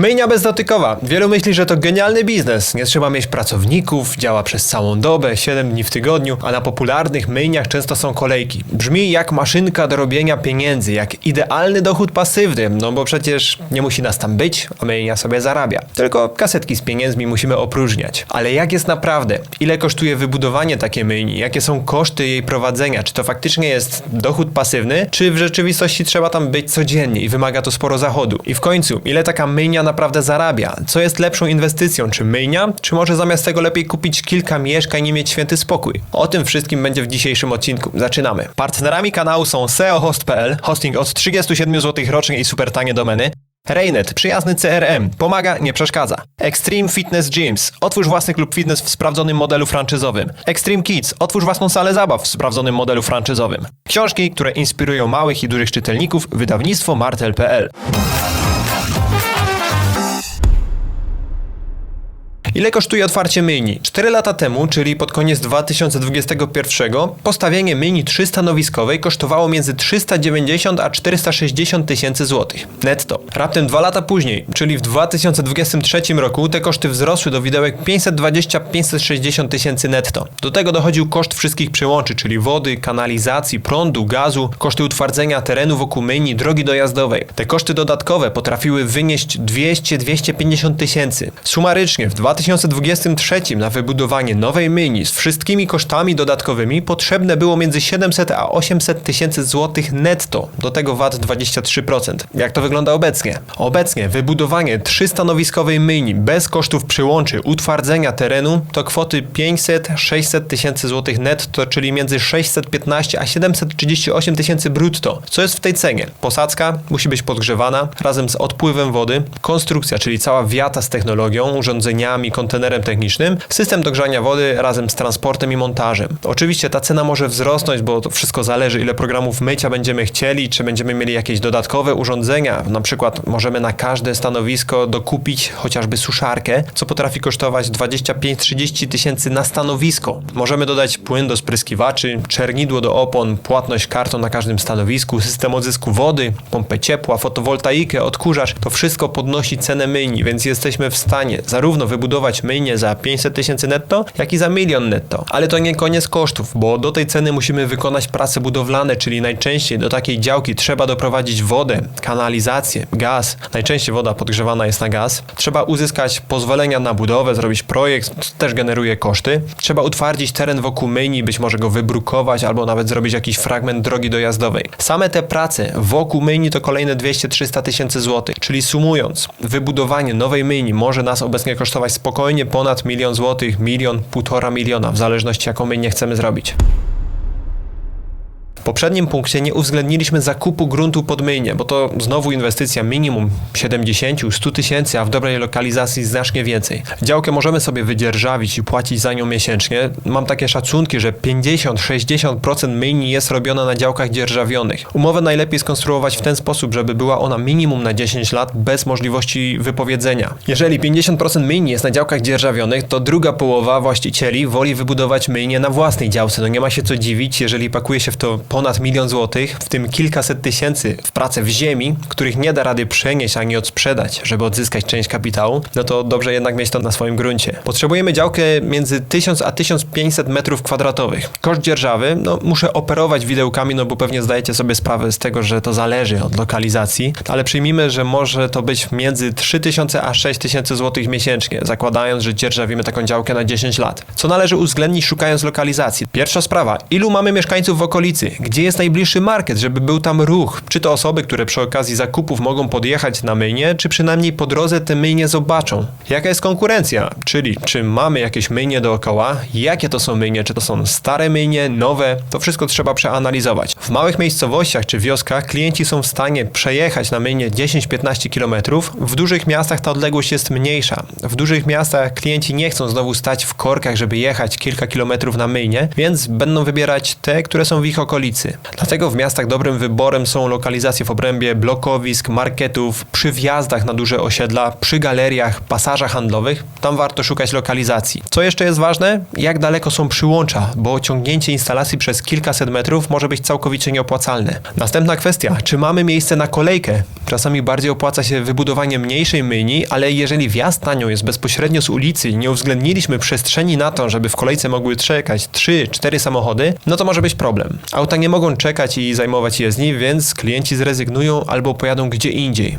Myjnia bezdotykowa. Wielu myśli, że to genialny biznes. Nie trzeba mieć pracowników, działa przez całą dobę, 7 dni w tygodniu, a na popularnych myjniach często są kolejki. Brzmi jak maszynka do robienia pieniędzy, jak idealny dochód pasywny, no bo przecież nie musi nas tam być, a myjnia sobie zarabia. Tylko kasetki z pieniędzmi musimy opróżniać. Ale jak jest naprawdę? Ile kosztuje wybudowanie takiej myjni? Jakie są koszty jej prowadzenia? Czy to faktycznie jest dochód pasywny, czy w rzeczywistości trzeba tam być codziennie i wymaga to sporo zachodu? I w końcu, ile taka myjnia naprawdę zarabia? Co jest lepszą inwestycją? Czy myjnia? Czy może zamiast tego lepiej kupić kilka mieszkań i mieć święty spokój? O tym wszystkim będzie w dzisiejszym odcinku. Zaczynamy. Partnerami kanału są seohost.pl, hosting od 37 zł rocznie i super tanie domeny. Raynet, przyjazny CRM, pomaga, nie przeszkadza. Extreme Fitness Gyms, otwórz własny klub fitness w sprawdzonym modelu franczyzowym. Extreme Kids, otwórz własną salę zabaw w sprawdzonym modelu franczyzowym. Książki, które inspirują małych i dużych czytelników, wydawnictwo martel.pl. Ile kosztuje otwarcie myjni? 4 lata temu, czyli pod koniec 2021, postawienie myjni trzystanowiskowej kosztowało między 390 a 460 tysięcy złotych. Netto. Raptem 2 lata później, czyli w 2023 roku, te koszty wzrosły do widełek 520-560 tysięcy netto. Do tego dochodził koszt wszystkich przyłączy, czyli wody, kanalizacji, prądu, gazu, koszty utwardzenia terenu wokół myjni, drogi dojazdowej. Te koszty dodatkowe potrafiły wynieść 200-250 tysięcy. Sumarycznie w 2023 na wybudowanie nowej myjni z wszystkimi kosztami dodatkowymi potrzebne było między 700 a 800 tysięcy złotych netto. Do tego VAT 23%. Jak to wygląda obecnie? Obecnie wybudowanie trzystanowiskowej myjni bez kosztów przyłączy, utwardzenia terenu to kwoty 500-600 tysięcy złotych netto, czyli między 615 a 738 tysięcy brutto. Co jest w tej cenie? Posadzka musi być podgrzewana razem z odpływem wody, konstrukcja, czyli cała wiata z technologią, urządzeniami, kontenerem technicznym, system do grzania wody razem z transportem i montażem. Oczywiście ta cena może wzrosnąć, bo to wszystko zależy, ile programów mycia będziemy chcieli, czy będziemy mieli jakieś dodatkowe urządzenia. Na przykład możemy na każde stanowisko dokupić chociażby suszarkę, co potrafi kosztować 25-30 tysięcy na stanowisko. Możemy dodać płyn do spryskiwaczy, czernidło do opon, płatność kartą na każdym stanowisku, system odzysku wody, pompę ciepła, fotowoltaikę, odkurzacz. To wszystko podnosi cenę myjni, więc jesteśmy w stanie zarówno wybudować myjnię za 500 tysięcy netto, jak i za milion netto. Ale to nie koniec kosztów, bo do tej ceny musimy wykonać prace budowlane, czyli najczęściej do takiej działki trzeba doprowadzić wodę, kanalizację, gaz. Najczęściej woda podgrzewana jest na gaz. Trzeba uzyskać pozwolenia na budowę, zrobić projekt, to też generuje koszty. Trzeba utwardzić teren wokół myjni, być może go wybrukować albo nawet zrobić jakiś fragment drogi dojazdowej. Same te prace wokół myjni to kolejne 200-300 tysięcy złotych, czyli sumując, wybudowanie nowej myjni może nas obecnie kosztować spokojnie ponad milion złotych, milion, półtora miliona, w zależności jaką myjnię chcemy zrobić. W poprzednim punkcie nie uwzględniliśmy zakupu gruntu pod myjnię, bo to znowu inwestycja minimum 70-100 tysięcy, a w dobrej lokalizacji znacznie więcej. Działkę możemy sobie wydzierżawić i płacić za nią miesięcznie. Mam takie szacunki, że 50-60% myjni jest robiona na działkach dzierżawionych. Umowę najlepiej skonstruować w ten sposób, żeby była ona minimum na 10 lat bez możliwości wypowiedzenia. Jeżeli 50% myjni jest na działkach dzierżawionych, to druga połowa właścicieli woli wybudować myjnię na własnej działce. No nie ma się co dziwić, jeżeli pakuje się w to ponad milion złotych, w tym kilkaset tysięcy w pracę w ziemi, których nie da rady przenieść ani odsprzedać, żeby odzyskać część kapitału, no to dobrze jednak mieć to na swoim gruncie. Potrzebujemy działkę między 1000 a 1500 metrów kwadratowych. Koszt dzierżawy, no muszę operować widełkami, no bo pewnie zdajecie sobie sprawę z tego, że to zależy od lokalizacji, ale przyjmijmy, że może to być między 3000 a 6000 złotych miesięcznie, zakładając, że dzierżawimy taką działkę na 10 lat. Co należy uwzględnić szukając lokalizacji? Pierwsza sprawa, ilu mamy mieszkańców w okolicy? Gdzie jest najbliższy market, żeby był tam ruch? Czy to osoby, które przy okazji zakupów mogą podjechać na myjnie, czy przynajmniej po drodze te myjnie zobaczą? Jaka jest konkurencja? Czyli czy mamy jakieś myjnie dookoła? Jakie to są myjnie? Czy to są stare myjnie, nowe? To wszystko trzeba przeanalizować. W małych miejscowościach czy wioskach klienci są w stanie przejechać na myjnie 10-15 km. W dużych miastach ta odległość jest mniejsza. W dużych miastach klienci nie chcą znowu stać w korkach, żeby jechać kilka kilometrów na myjnie, więc będą wybierać te, które są w ich okolicy. Stolicy. Dlatego w miastach dobrym wyborem są lokalizacje w obrębie blokowisk, marketów, przy wjazdach na duże osiedla, przy galeriach, pasażach handlowych. Tam warto szukać lokalizacji. Co jeszcze jest ważne? Jak daleko są przyłącza, bo ciągnięcie instalacji przez kilkaset metrów może być całkowicie nieopłacalne. Następna kwestia, czy mamy miejsce na kolejkę? Czasami bardziej opłaca się wybudowanie mniejszej myjni, ale jeżeli wjazd na nią jest bezpośrednio z ulicy i nie uwzględniliśmy przestrzeni na to, żeby w kolejce mogły czekać 3-4 samochody, no to może być problem. Auta nie mogą czekać i zajmować jezdni, więc klienci zrezygnują albo pojadą gdzie indziej.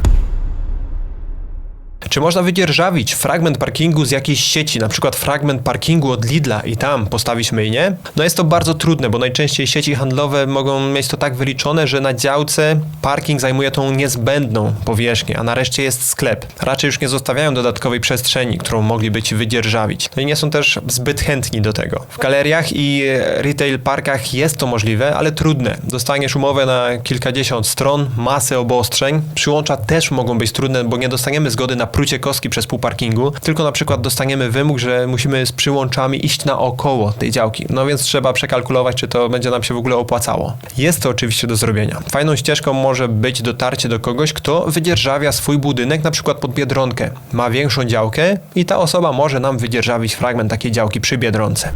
Czy można wydzierżawić fragment parkingu z jakiejś sieci, na przykład fragment parkingu od Lidla i tam postawić myjnię? No jest to bardzo trudne, bo najczęściej sieci handlowe mogą mieć to tak wyliczone, że na działce parking zajmuje tą niezbędną powierzchnię, a nareszcie jest sklep. Raczej już nie zostawiają dodatkowej przestrzeni, którą mogliby ci wydzierżawić. No i nie są też zbyt chętni do tego. W galeriach i retail parkach jest to możliwe, ale trudne. Dostaniesz umowę na kilkadziesiąt stron, masę obostrzeń. Przyłącza też mogą być trudne, bo nie dostaniemy zgody na prucie kostki przez pół parkingu, tylko na przykład dostaniemy wymóg, że musimy z przyłączami iść naokoło tej działki. No więc trzeba przekalkulować, czy to będzie nam się w ogóle opłacało. Jest to oczywiście do zrobienia. Fajną ścieżką może być dotarcie do kogoś, kto wydzierżawia swój budynek, na przykład pod Biedronkę. Ma większą działkę i ta osoba może nam wydzierżawić fragment takiej działki przy Biedronce.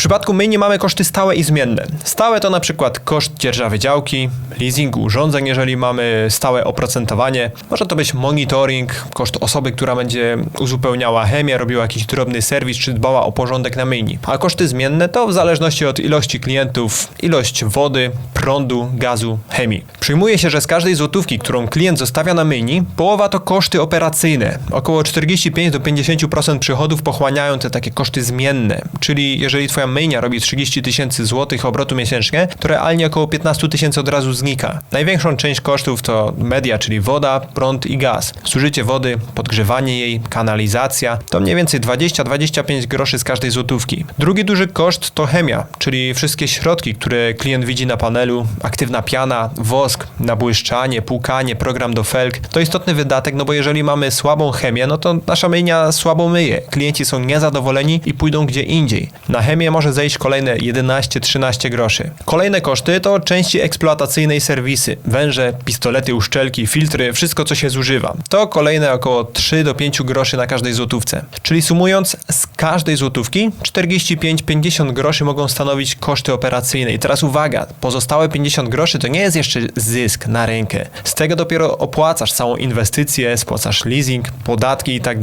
Przypadku myjni mamy koszty stałe i zmienne. Stałe to na przykład koszt dzierżawy działki, leasingu urządzeń, jeżeli mamy stałe oprocentowanie. Może to być monitoring, koszt osoby, która będzie uzupełniała chemię, robiła jakiś drobny serwis, czy dbała o porządek na myjni. A koszty zmienne to w zależności od ilości klientów, ilość wody, prądu, gazu, chemii. Przyjmuje się, że z każdej złotówki, którą klient zostawia na myjni, połowa to koszty operacyjne. Około 45 do 50% przychodów pochłaniają te takie koszty zmienne, czyli jeżeli twoja myjnia robi 30 tysięcy złotych obrotu miesięcznie, to realnie około 15 tysięcy od razu znika. Największą część kosztów to media, czyli woda, prąd i gaz. Zużycie wody, podgrzewanie jej, kanalizacja to mniej więcej 20-25 groszy z każdej złotówki. Drugi duży koszt to chemia, czyli wszystkie środki, które klient widzi na panelu, aktywna piana, wosk, nabłyszczanie, płukanie, program do felg. To istotny wydatek, no bo jeżeli mamy słabą chemię, no to nasza myjnia słabo myje. Klienci są niezadowoleni i pójdą gdzie indziej. Na chemię może zejść kolejne 11-13 groszy. Kolejne koszty to części eksploatacyjne i serwisy. Węże, pistolety, uszczelki, filtry, wszystko co się zużywa. To kolejne około 3 do 5 groszy na każdej złotówce. Czyli sumując, z każdej złotówki 45-50 groszy mogą stanowić koszty operacyjne. I teraz uwaga, pozostałe 50 groszy to nie jest jeszcze zysk na rękę. Z tego dopiero opłacasz całą inwestycję, spłacasz leasing, podatki i tak.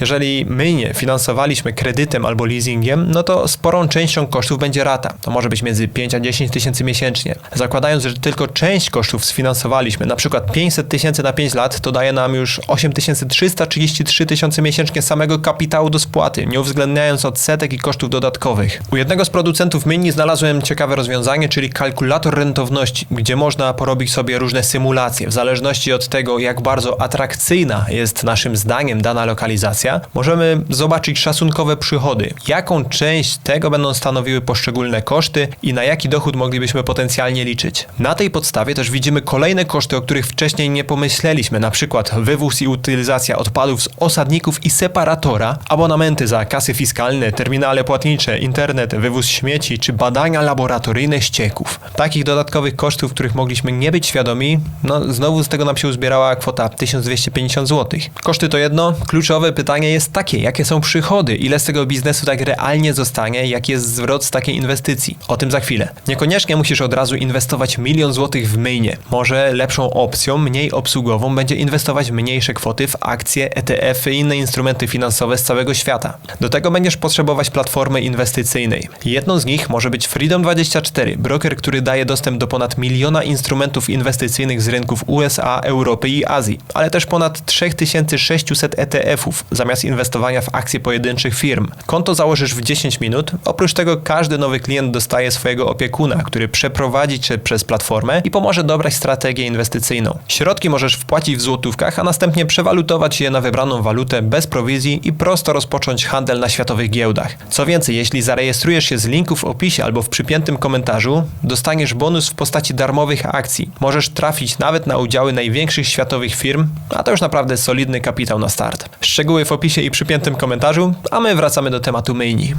Jeżeli my nie finansowaliśmy kredytem albo leasingiem, no to sporą częścią kosztów będzie rata. To może być między 5 a 10 tysięcy miesięcznie. Zakładając, że tylko część kosztów sfinansowaliśmy, na przykład 500 tysięcy na 5 lat, to daje nam już 8333 tysiące miesięcznie samego kapitału do spłaty, nie uwzględniając odsetek i kosztów dodatkowych. U jednego z producentów mini znalazłem ciekawe rozwiązanie, czyli kalkulator rentowności, gdzie można porobić sobie różne symulacje. W zależności od tego, jak bardzo atrakcyjna jest naszym zdaniem dana lokalizacja, możemy zobaczyć szacunkowe przychody, jaką część tego będą stanowiły poszczególne koszty i na jaki dochód moglibyśmy potencjalnie liczyć. Na tej podstawie też widzimy kolejne koszty, o których wcześniej nie pomyśleliśmy, na przykład wywóz i utylizacja odpadów z osadników i separatora, abonamenty za kasy fiskalne, terminale płatnicze, internet, wywóz śmieci czy badania laboratoryjne ścieków. Takich dodatkowych kosztów, których mogliśmy nie być świadomi, no znowu z tego nam się uzbierała kwota 1250 zł. Koszty to jedno, kluczowe pytanie jest takie, jakie są przychody, ile z tego biznesu tak realnie zostanie, jest zwrot z takiej inwestycji. O tym za chwilę. Niekoniecznie musisz od razu inwestować milion złotych w myjnie. Może lepszą opcją, mniej obsługową, będzie inwestować mniejsze kwoty w akcje, ETF-y i inne instrumenty finansowe z całego świata. Do tego będziesz potrzebować platformy inwestycyjnej. Jedną z nich może być Freedom24, broker, który daje dostęp do ponad miliona instrumentów inwestycyjnych z rynków USA, Europy i Azji, ale też ponad 3600 ETF-ów zamiast inwestowania w akcje pojedynczych firm. Konto założysz w 10 minut. Oprócz tego każdy nowy klient dostaje swojego opiekuna, który przeprowadzi cię przez platformę i pomoże dobrać strategię inwestycyjną. Środki możesz wpłacić w złotówkach, a następnie przewalutować je na wybraną walutę bez prowizji i prosto rozpocząć handel na światowych giełdach. Co więcej, jeśli zarejestrujesz się z linku w opisie albo w przypiętym komentarzu, dostaniesz bonus w postaci darmowych akcji. Możesz trafić nawet na udziały największych światowych firm, a to już naprawdę solidny kapitał na start. Szczegóły w opisie i przypiętym komentarzu, a my wracamy do tematu myjni.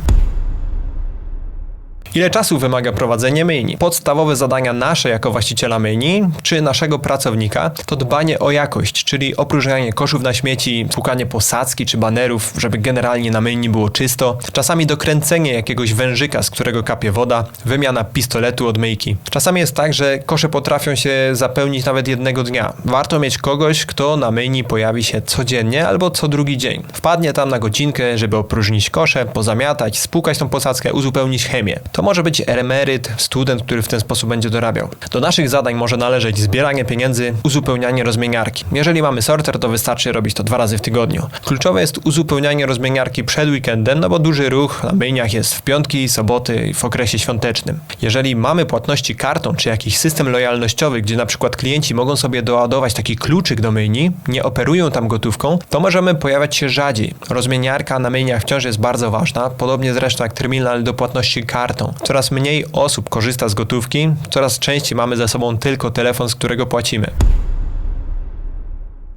Ile czasu wymaga prowadzenie myjni? Podstawowe zadania nasze jako właściciela myjni, czy naszego pracownika, to dbanie o jakość, czyli opróżnianie koszów na śmieci, płukanie posadzki czy banerów, żeby generalnie na myjni było czysto, czasami dokręcenie jakiegoś wężyka, z którego kapie woda, wymiana pistoletu od myjki. Czasami jest tak, że kosze potrafią się zapełnić nawet jednego dnia. Warto mieć kogoś, kto na myjni pojawi się codziennie albo co drugi dzień. Wpadnie tam na godzinkę, żeby opróżnić kosze, pozamiatać, spłukać tą posadzkę, uzupełnić chemię. To może być emeryt, student, który w ten sposób będzie dorabiał. Do naszych zadań może należeć zbieranie pieniędzy, uzupełnianie rozmieniarki. Jeżeli mamy sorter, to wystarczy robić to dwa razy w tygodniu. Kluczowe jest uzupełnianie rozmieniarki przed weekendem, no bo duży ruch na myjniach jest w piątki, soboty i w okresie świątecznym. Jeżeli mamy płatności kartą czy jakiś system lojalnościowy, gdzie na przykład klienci mogą sobie doładować taki kluczyk do myjni, nie operują tam gotówką, to możemy pojawiać się rzadziej. Rozmieniarka na myjniach wciąż jest bardzo ważna, podobnie zresztą jak terminal do płatności kartą. Coraz mniej osób korzysta z gotówki, coraz częściej mamy ze sobą tylko telefon, z którego płacimy.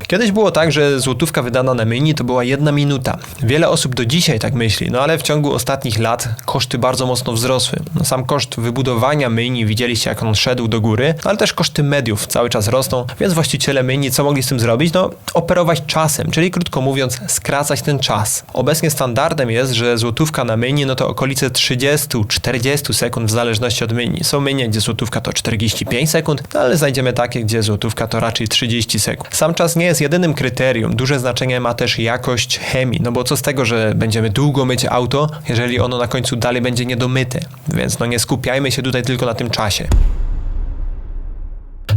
Kiedyś było tak, że złotówka wydana na myjni to była jedna minuta. Wiele osób do dzisiaj tak myśli, no ale w ciągu ostatnich lat koszty bardzo mocno wzrosły. No sam koszt wybudowania myjni widzieliście jak on szedł do góry, ale też koszty mediów cały czas rosną, więc właściciele myjni co mogli z tym zrobić? No operować czasem, czyli krótko mówiąc skracać ten czas. Obecnie standardem jest, że złotówka na myjni no to okolice 30-40 sekund w zależności od myjni. Są myjnie, gdzie złotówka to 45 sekund, no ale znajdziemy takie, gdzie złotówka to raczej 30 sekund. Sam czas nie jest jest jedynym kryterium. Duże znaczenie ma też jakość chemii, no bo co z tego, że będziemy długo myć auto, jeżeli ono na końcu dalej będzie niedomyte. Więc no nie skupiajmy się tutaj tylko na tym czasie.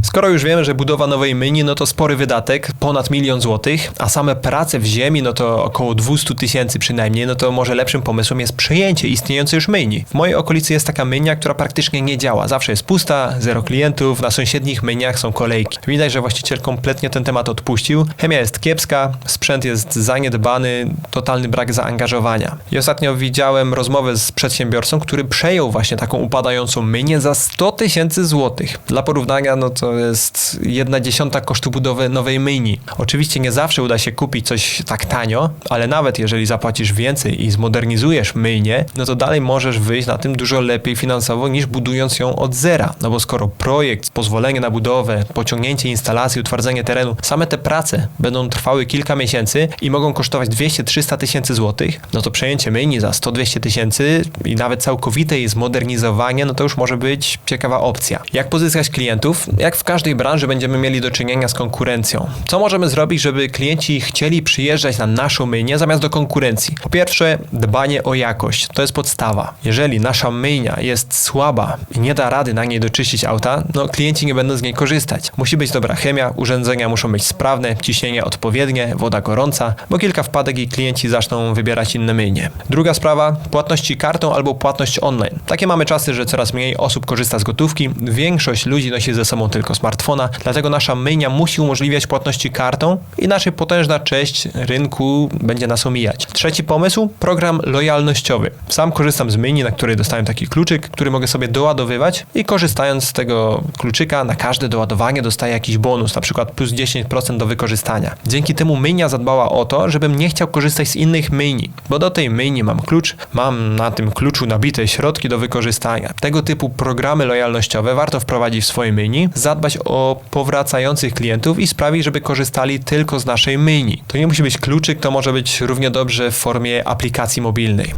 Skoro już wiemy, że budowa nowej myjni no to spory wydatek, ponad milion złotych, a same prace w ziemi no to około 200 tysięcy przynajmniej, no to może lepszym pomysłem jest przejęcie istniejącej już myjni. W mojej okolicy jest taka myjnia, która praktycznie nie działa. Zawsze jest pusta, zero klientów, na sąsiednich myjniach są kolejki. Widać, że właściciel kompletnie ten temat odpuścił. Chemia jest kiepska, sprzęt jest zaniedbany, totalny brak zaangażowania. I ostatnio widziałem rozmowę z przedsiębiorcą, który przejął właśnie taką upadającą myjnię za 100 tysięcy złotych. Dla porównania, no to jest jedna dziesiąta kosztu budowy nowej myjni. Oczywiście nie zawsze uda się kupić coś tak tanio, ale nawet jeżeli zapłacisz więcej i zmodernizujesz myjnię, no to dalej możesz wyjść na tym dużo lepiej finansowo niż budując ją od zera. No bo skoro projekt, pozwolenie na budowę, pociągnięcie instalacji, utwardzenie terenu, same te prace będą trwały kilka miesięcy i mogą kosztować 200-300 tysięcy złotych, no to przejęcie myjni za 100-200 tysięcy i nawet całkowite jej zmodernizowanie, no to już może być ciekawa opcja. Jak pozyskać klientów? Jak w każdej branży będziemy mieli do czynienia z konkurencją. Co możemy zrobić, żeby klienci chcieli przyjeżdżać na naszą myjnię zamiast do konkurencji? Po pierwsze, dbanie o jakość. To jest podstawa. Jeżeli nasza myjnia jest słaba i nie da rady na niej doczyścić auta, no klienci nie będą z niej korzystać. Musi być dobra chemia, urządzenia muszą być sprawne, ciśnienie odpowiednie, woda gorąca, bo kilka wpadek i klienci zaczną wybierać inne myjnie. Druga sprawa, płatności kartą albo płatność online. Takie mamy czasy, że coraz mniej osób korzysta z gotówki, większość ludzi nosi ze sobą tylko smartfona, dlatego nasza myjnia musi umożliwiać płatności kartą, inaczej potężna część rynku będzie nas omijać. Trzeci pomysł, program lojalnościowy. Sam korzystam z myjni, na której dostałem taki kluczyk, który mogę sobie doładowywać i korzystając z tego kluczyka na każde doładowanie dostaję jakiś bonus, na przykład plus 10% do wykorzystania. Dzięki temu myjnia zadbała o to, żebym nie chciał korzystać z innych myjni, bo do tej myjni mam klucz, mam na tym kluczu nabite środki do wykorzystania. Tego typu programy lojalnościowe warto wprowadzić w swojej myjni, zadbać zadbać o powracających klientów i sprawić, żeby korzystali tylko z naszej myjni. To nie musi być kluczyk, to może być równie dobrze w formie aplikacji mobilnej.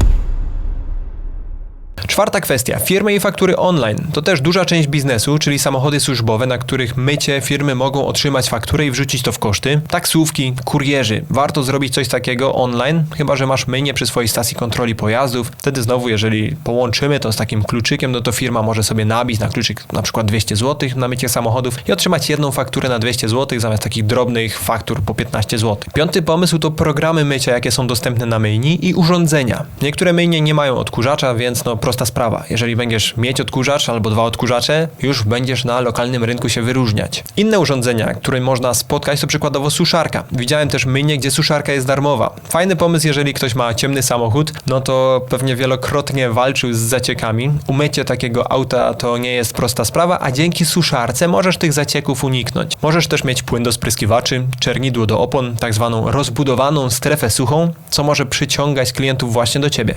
Czwarta kwestia. Firmy i faktury online. To też duża część biznesu, czyli samochody służbowe, na których mycie firmy mogą otrzymać fakturę i wrzucić to w koszty. Taksówki, kurierzy. Warto zrobić coś takiego online, chyba że masz myjnie przy swojej stacji kontroli pojazdów. Wtedy znowu, jeżeli połączymy to z takim kluczykiem, no to firma może sobie nabić na kluczyk na przykład 200 zł na mycie samochodów i otrzymać jedną fakturę na 200 zł zamiast takich drobnych faktur po 15 zł. Piąty pomysł to programy mycia, jakie są dostępne na myjni i urządzenia. Niektóre myjnie nie mają odkurzacza, więc no prosta sprawa. Jeżeli będziesz mieć odkurzacz albo dwa odkurzacze, już będziesz na lokalnym rynku się wyróżniać. Inne urządzenia, które można spotkać, to przykładowo suszarka. Widziałem też myjnie, gdzie suszarka jest darmowa. Fajny pomysł, jeżeli ktoś ma ciemny samochód, no to pewnie wielokrotnie walczył z zaciekami. Umycie takiego auta to nie jest prosta sprawa, a dzięki suszarce możesz tych zacieków uniknąć. Możesz też mieć płyn do spryskiwaczy, czernidło do opon, tak zwaną rozbudowaną strefę suchą, co może przyciągać klientów właśnie do ciebie.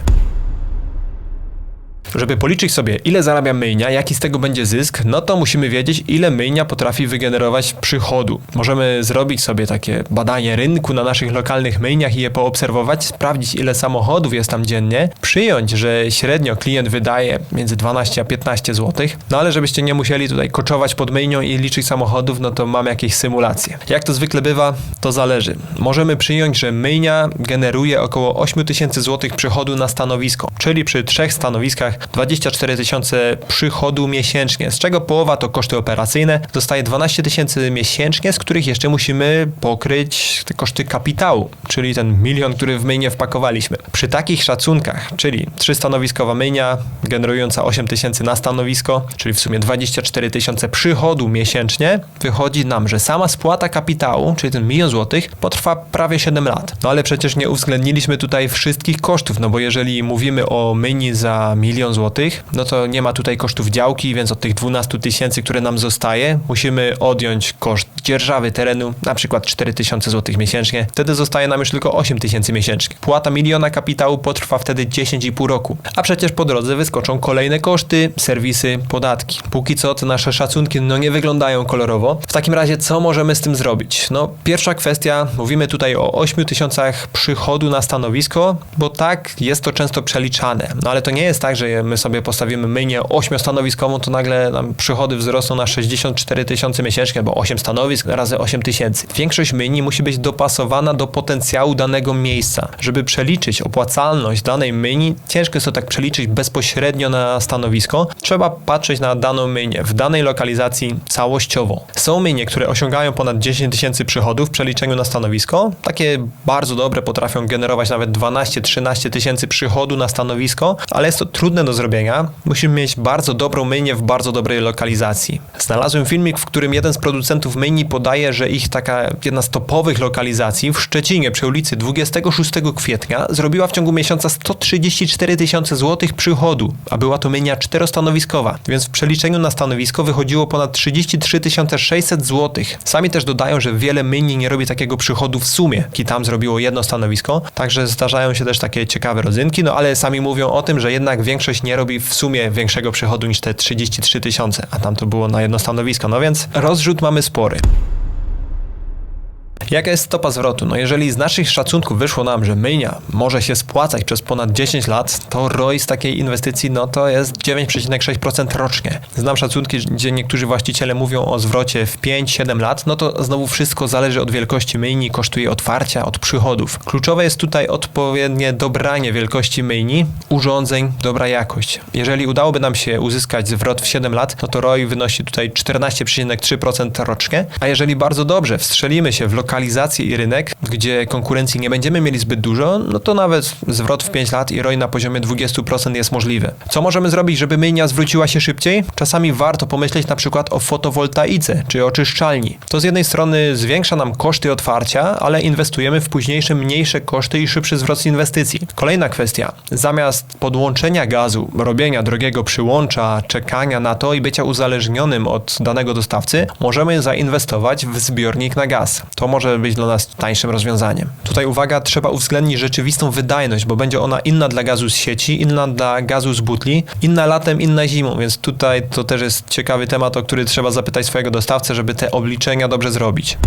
Żeby policzyć sobie, ile zarabia myjnia, jaki z tego będzie zysk, no to musimy wiedzieć, ile myjnia potrafi wygenerować przychodu. Możemy zrobić sobie takie badanie rynku na naszych lokalnych myjniach i je poobserwować, sprawdzić, ile samochodów jest tam dziennie, przyjąć, że średnio klient wydaje między 12 a 15 zł, no ale żebyście nie musieli tutaj koczować pod myjnią i liczyć samochodów, no to mam jakieś symulacje. Jak to zwykle bywa, to zależy. Możemy przyjąć, że myjnia generuje około 8 tysięcy złotych przychodu na stanowisko, czyli przy trzech stanowiskach 24 tysiące przychodu miesięcznie, z czego połowa to koszty operacyjne, zostaje 12 tysięcy miesięcznie, z których jeszcze musimy pokryć te koszty kapitału, czyli ten milion, który w myjnie wpakowaliśmy. Przy takich szacunkach, czyli trzy stanowiskowa myjnia generująca 8 tysięcy na stanowisko, czyli w sumie 24 tysiące przychodu miesięcznie, wychodzi nam, że sama spłata kapitału, czyli ten milion złotych, potrwa prawie 7 lat. No ale przecież nie uwzględniliśmy tutaj wszystkich kosztów, no bo jeżeli mówimy o myjni za milion złotych, no to nie ma tutaj kosztów działki, więc od tych 12 tysięcy, które nam zostaje, musimy odjąć koszt dzierżawy terenu, na przykład 4 tysiące złotych miesięcznie. Wtedy zostaje nam już tylko 8 tysięcy miesięcznie. Płata miliona kapitału potrwa wtedy 10,5 roku. A przecież po drodze wyskoczą kolejne koszty, serwisy, podatki. Póki co te nasze szacunki no nie wyglądają kolorowo. W takim razie co możemy z tym zrobić? No pierwsza kwestia, mówimy tutaj o 8 tysiącach przychodu na stanowisko, bo tak jest to często przeliczane. No ale to nie jest tak, że my sobie postawimy myjnię 8-stanowiskową, to nagle nam przychody wzrosną na 64 tysiące miesięcznie, bo 8 stanowisk razy 8 tysięcy. Większość myjni musi być dopasowana do potencjału danego miejsca. Żeby przeliczyć opłacalność danej myjni, ciężko jest to tak przeliczyć bezpośrednio na stanowisko. Trzeba patrzeć na daną myjnię w danej lokalizacji całościowo. Są myjnie, które osiągają ponad 10 tysięcy przychodów w przeliczeniu na stanowisko. Takie bardzo dobre potrafią generować nawet 12-13 tysięcy przychodu na stanowisko, ale jest to trudne do zrobienia. Musimy mieć bardzo dobrą myjnię w bardzo dobrej lokalizacji. Znalazłem filmik, w którym jeden z producentów myjni podaje, że ich taka jedna z topowych lokalizacji w Szczecinie przy ulicy 26 kwietnia zrobiła w ciągu miesiąca 134 tysiące złotych przychodu, a była to myjnia czterostanowiskowa, więc w przeliczeniu na stanowisko wychodziło ponad 33 600 złotych. Sami też dodają, że wiele myjni nie robi takiego przychodu w sumie, ki tam zrobiło jedno stanowisko, także zdarzają się też takie ciekawe rodzynki, no ale sami mówią o tym, że jednak większość nie robi w sumie większego przychodu niż te 33 tysiące, a tam to było na jedno stanowisko, no więc rozrzut mamy spory. Jaka jest stopa zwrotu? No jeżeli z naszych szacunków wyszło nam, że myjnia może się spłacać przez ponad 10 lat, to ROI z takiej inwestycji no to jest 9,6% rocznie. Znam szacunki, gdzie niektórzy właściciele mówią o zwrocie w 5-7 lat, no to znowu wszystko zależy od wielkości myjni, kosztuje otwarcia, od przychodów. Kluczowe jest tutaj odpowiednie dobranie wielkości myjni, urządzeń, dobra jakość. Jeżeli udałoby nam się uzyskać zwrot w 7 lat, no to ROI wynosi tutaj 14,3% rocznie, a jeżeli bardzo dobrze wstrzelimy się w lokalizację lokalizację i rynek, gdzie konkurencji nie będziemy mieli zbyt dużo, no to nawet zwrot w 5 lat i ROI na poziomie 20% jest możliwy. Co możemy zrobić, żeby myjnia zwróciła się szybciej? Czasami warto pomyśleć na przykład o fotowoltaice czy oczyszczalni. To z jednej strony zwiększa nam koszty otwarcia, ale inwestujemy w późniejsze mniejsze koszty i szybszy zwrot inwestycji. Kolejna kwestia. Zamiast podłączenia gazu, robienia drogiego przyłącza, czekania na to i bycia uzależnionym od danego dostawcy, możemy zainwestować w zbiornik na gaz. To może być dla nas tańszym rozwiązaniem. Tutaj uwaga, trzeba uwzględnić rzeczywistą wydajność, bo będzie ona inna dla gazu z sieci, inna dla gazu z butli, inna latem, inna zimą, więc tutaj to też jest ciekawy temat, o który trzeba zapytać swojego dostawcę, żeby te obliczenia dobrze zrobić.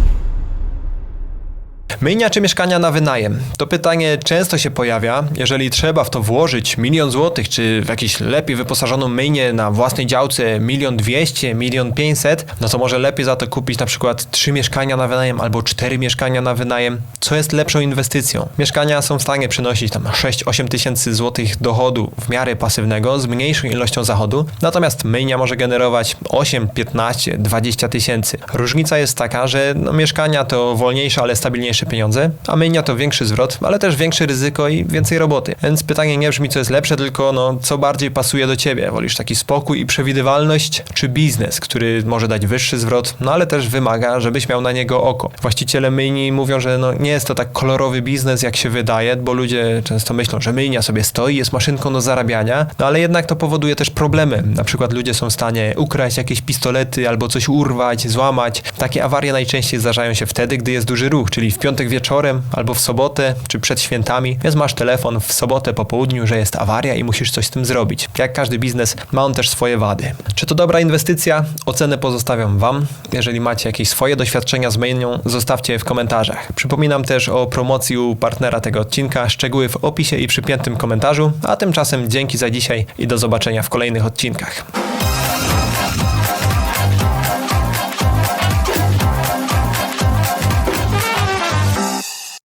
Myjnia czy mieszkania na wynajem? To pytanie często się pojawia. Jeżeli trzeba w to włożyć milion złotych, czy w jakąś lepiej wyposażoną myjnię na własnej działce milion dwieście, milion pięćset, no to może lepiej za to kupić na przykład trzy mieszkania na wynajem albo cztery mieszkania na wynajem. Co jest lepszą inwestycją? Mieszkania są w stanie przynosić tam 6-8 tysięcy złotych dochodu w miarę pasywnego z mniejszą ilością zachodu, natomiast myjnia może generować 8, 15, 20 tysięcy. Różnica jest taka, że no, mieszkania to wolniejsze, ale stabilniejsze pieniądze, a myjnia to większy zwrot, ale też większe ryzyko i więcej roboty. Więc pytanie nie brzmi, co jest lepsze, tylko no, co bardziej pasuje do ciebie. Wolisz taki spokój i przewidywalność, czy biznes, który może dać wyższy zwrot, no ale też wymaga, żebyś miał na niego oko. Właściciele myjni mówią, że no, nie jest to tak kolorowy biznes, jak się wydaje, bo ludzie często myślą, że myjnia sobie stoi, jest maszynką do zarabiania, no ale jednak to powoduje też problemy. Na przykład ludzie są w stanie ukraść jakieś pistolety albo coś urwać, złamać. Takie awarie najczęściej zdarzają się wtedy, gdy jest duży ruch, czyli w piątek wieczorem albo w sobotę, czy przed świętami, więc masz telefon w sobotę po południu, że jest awaria i musisz coś z tym zrobić. Jak każdy biznes, ma on też swoje wady. Czy to dobra inwestycja? Ocenę pozostawiam Wam. Jeżeli macie jakieś swoje doświadczenia z mailnią, zostawcie je w komentarzach. Przypominam też o promocji u partnera tego odcinka, szczegóły w opisie i przypiętym komentarzu, a tymczasem dzięki za dzisiaj i do zobaczenia w kolejnych odcinkach.